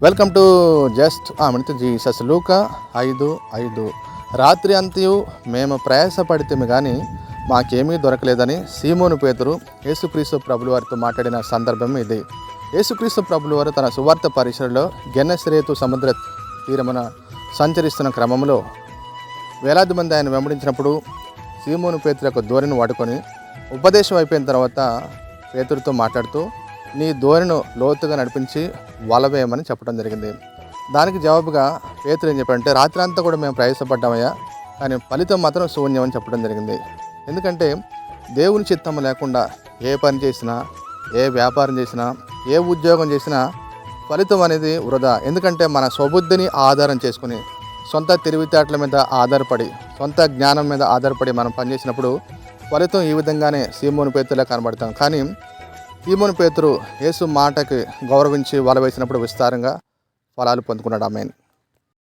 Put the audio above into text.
Welcome to just ఆమెతో Jesus లూక ఐదు ఐదు రాత్రి అంతయు మేము ప్రయాసపడితే కానీ మాకేమీ దొరకలేదని సీమోను పేతురు యేసుక్రీస్తు ప్రభుల వారితో మాట్లాడిన సందర్భం ఇది. యేసుక్రీస్తు ప్రభుల వారు తన సువార్త పరిసరలో గెన్నశ్రేతు సముద్ర తీరమున సంచరిస్తున్న క్రమంలో వేలాది మంది ఆయన వెంబడించినప్పుడు సీమోను పేతురు యొక్క ధోరణి వాడుకొని ఉపదేశం అయిపోయిన తర్వాత పేతురితో మాట్లాడుతూ నీ ధోరణి లోతుగా నడిపించి వలవేయమని చెప్పడం జరిగింది. దానికి జవాబుగా పేతులు ఏం చెప్పాడంటే రాత్రి అంతా కూడా మేము ప్రయాసపడ్డామయ్యా కానీ ఫలితం మాత్రం శూన్యం అని చెప్పడం జరిగింది. ఎందుకంటే దేవుని చిత్తం లేకుండా ఏ పని చేసినా ఏ వ్యాపారం చేసినా ఏ ఉద్యోగం చేసినా ఫలితం అనేది వృధా. ఎందుకంటే మన స్వబుద్ధిని ఆధారం చేసుకుని సొంత తెలివితేటల మీద ఆధారపడి సొంత జ్ఞానం మీద ఆధారపడి మనం పనిచేసినప్పుడు ఫలితం ఈ విధంగానే సీమోని పేతులా కనబడతాం. కానీ సీమోని పేతురు యేసు మాటకి గౌరవించి వల వేసినప్పుడు విస్తారంగా ఫలాలు పొందుకున్నాడు. ఆమెను.